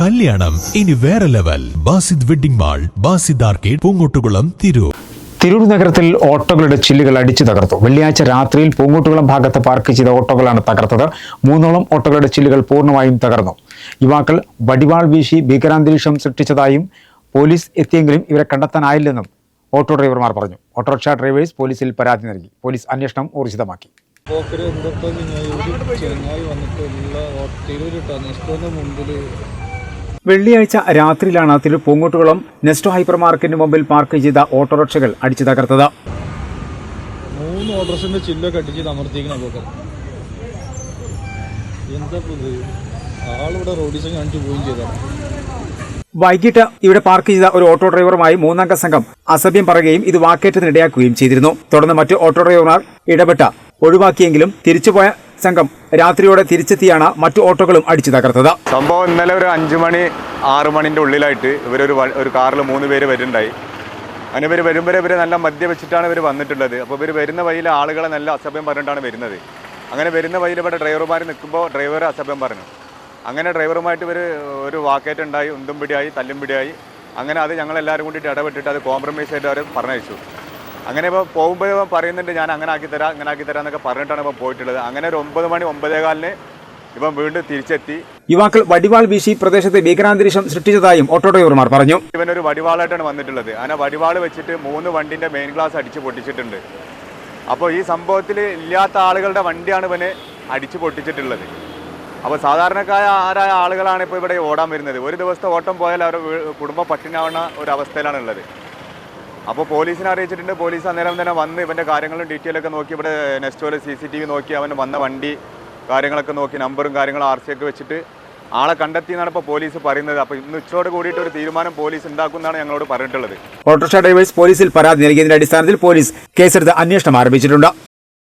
കല്യാണം. ഇനി വേറെ level Basid wedding mall Basid arcade Poongottukulam Tirur. Tirur നഗരത്തിൽ ഓട്ടോകളുടെ ചില്ലുകൾ അടിച്ചു തകർത്തു. വെള്ളിയാഴ്ച രാത്രിയിൽ പൂങ്ങോട്ടുകുളം ഭാഗത്ത് പാർക്ക് ചെയ്ത ഓട്ടോകളാണ് തകർത്തത്. മൂന്നോളം ഓട്ടോകളുടെ ചില്ലുകൾ പൂർണമായും തകർന്നു. യുവാക്കൾ വടിവാൾ വീശി ഭീകരാന്തരീക്ഷം സൃഷ്ടിച്ചതായും പോലീസ് എത്തിയെങ്കിലും ഇവരെ കണ്ടെത്താനായില്ലെന്നും ഓട്ടോ ഡ്രൈവർമാർ പറഞ്ഞു. ഓട്ടോറിക്ഷ ഡ്രൈവേഴ്സ് പോലീസിൽ പരാതി നൽകി. പോലീസ് അന്വേഷണം ഊർജിതമാക്കി. പോക്കര് എന്തൊക്കെ ചെങ്ങായി വന്നിട്ടുള്ള തിരൂരിട്ടാണ് തിരൂരിട്ടാ? മുമ്പിൽ വെള്ളിയാഴ്ച രാത്രിയിലാണ് തിരു പൂങ്ങോട്ടുകുളം നെസ്റ്റോ ഹൈപ്പർ മാർക്കറ്റിന് മുമ്പിൽ പാർക്ക് ചെയ്ത ഓട്ടോറിക്ഷകൾ അടിച്ചു തകർത്തത്. മൂന്ന് ചില്ലൊക്കെ അടിച്ച് എന്താ ഇത്? ആളിവിടെ റോഡിസം കാണിച്ചു പോവുകയും വൈകിട്ട് ഇവിടെ പാർക്ക് ചെയ്ത ഒരു ഓട്ടോ ഡ്രൈവറുമായി മൂന്നംഗ സംഘം അസഭ്യം പറയുകയും ഇത് വാക്കേറ്റത്തിനിടയാക്കുകയും ചെയ്തിരുന്നു. തുടർന്ന് മറ്റു ഓട്ടോ ഡ്രൈവർമാർ ഇടപെട്ട ഒഴിവാക്കിയെങ്കിലും തിരിച്ചുപോയ സംഘം രാത്രിയോടെ തിരിച്ചെത്തിയാണ് മറ്റു ഓട്ടോകളും അടിച്ചു തകർത്തത്. സംഭവം ഇന്നലെ ഒരു അഞ്ചു മണി ആറു മണിന്റെ ഉള്ളിലായിട്ട് ഇവരൊരു ഒരു കാറിൽ മൂന്ന് പേര് വരുന്നുണ്ടായി. അങ്ങനെ ഇവർ വരുമ്പോൾ ഇവർ നല്ല മദ്യം വെച്ചിട്ടാണ് ഇവർ വന്നിട്ടുള്ളത്. അപ്പോൾ ഇവർ വരുന്ന വഴിയിൽ ആളുകളെ നല്ല അസഭ്യം പറഞ്ഞിട്ടാണ് വരുന്നത്. അങ്ങനെ വരുന്ന വഴിയിൽ ഇവിടെ ഡ്രൈവർമാർ നിൽക്കുമ്പോൾ ഡ്രൈവർ അസഭ്യം പറഞ്ഞു. അങ്ങനെ ഡ്രൈവറുമായിട്ട് ഇവർ ഒരു വാക്കേറ്റുണ്ടായി ഉന്തും പിടിയായി തല്ലും പിടിയായി. അങ്ങനെ അത് ഞങ്ങളെല്ലാവരും കൂടിയിട്ട് ഇടപെട്ടിട്ട് അത് കോംപ്രമൈസ് ആയിട്ട് അവർ പറഞ്ഞയച്ചു. അങ്ങനെ ഇപ്പോൾ പോകുമ്പോൾ പറയുന്നുണ്ട് ഞാൻ അങ്ങനെ ആക്കി തരാം അങ്ങനെ ആക്കി തരാം എന്നൊക്കെ പറഞ്ഞിട്ടാണ് ഇപ്പം പോയിട്ടുള്ളത്. അങ്ങനെ ഒരു ഒമ്പത് മണി ഒമ്പതേകാലിന് ഇപ്പം വീണ്ടും തിരിച്ചെത്തി. യുവാക്കൾ വടിവാൾ വീശി പ്രദേശത്തെ ഭീകരാന്തരീക്ഷം സൃഷ്ടിച്ചതായും ഓട്ടോ ഡ്രൈവർമാർ പറഞ്ഞു. ഇവനൊരു വടിവാളായിട്ടാണ് വന്നിട്ടുള്ളത്. അങ്ങനെ വടിവാൾ വെച്ചിട്ട് മൂന്ന് വണ്ടിന്റെ മെയിൻ ഗ്ലാസ് അടിച്ച് പൊട്ടിച്ചിട്ടുണ്ട്. അപ്പോൾ ഈ സംഭവത്തിൽ ഇല്ലാത്ത ആളുകളുടെ വണ്ടിയാണ് ഇവന് അടിച്ച് പൊട്ടിച്ചിട്ടുള്ളത്. അപ്പോൾ സാധാരണക്കാരായ ആരായ ആളുകളാണ് ഇപ്പോൾ ഇവിടെ ഓടാൻ വരുന്നത്. ഒരു ദിവസത്തെ ഓട്ടം പോയാൽ അവരുടെ കുടുംബം പട്ടിണിയാവുന്ന ഒരു അവസ്ഥയിലാണ് ഉള്ളത് അപ്പോൾ പോലീസിനെ അറിയിച്ചിട്ടുണ്ട്. പോലീസ് അന്നേരം തന്നെ വന്ന് ഇവന്റെ കാര്യങ്ങളും ഡീറ്റെയിലൊക്കെ നോക്കി. ഇവിടെ നെസ്റ്റോയിൽ സി സി ടി വി നോക്കി. അവൻ വന്ന വണ്ടി കാര്യങ്ങളൊക്കെ നോക്കി. നമ്പറും കാര്യങ്ങളും ആർ സി ഒക്കെ വെച്ചിട്ട് ആളെ കണ്ടെത്തി എന്നാണ് ഇപ്പോൾ പോലീസ് പറയുന്നത്. അപ്പോൾ ഇന്ന് ഉച്ചയോട് കൂടിയിട്ട് ഒരു തീരുമാനം പോലീസ് ഉണ്ടാക്കുന്നതാണ് ഞങ്ങളോട് പറഞ്ഞിട്ടുള്ളത്. ഓട്ടോറിക്ഷ ഡ്രൈവേഴ്സ് പോലീസിൽ പരാതി നൽകിയതിന്റെ അടിസ്ഥാനത്തിൽ പോലീസ് കേസെടുത്ത് അന്വേഷണം ആരംഭിച്ചിട്ടുണ്ട്.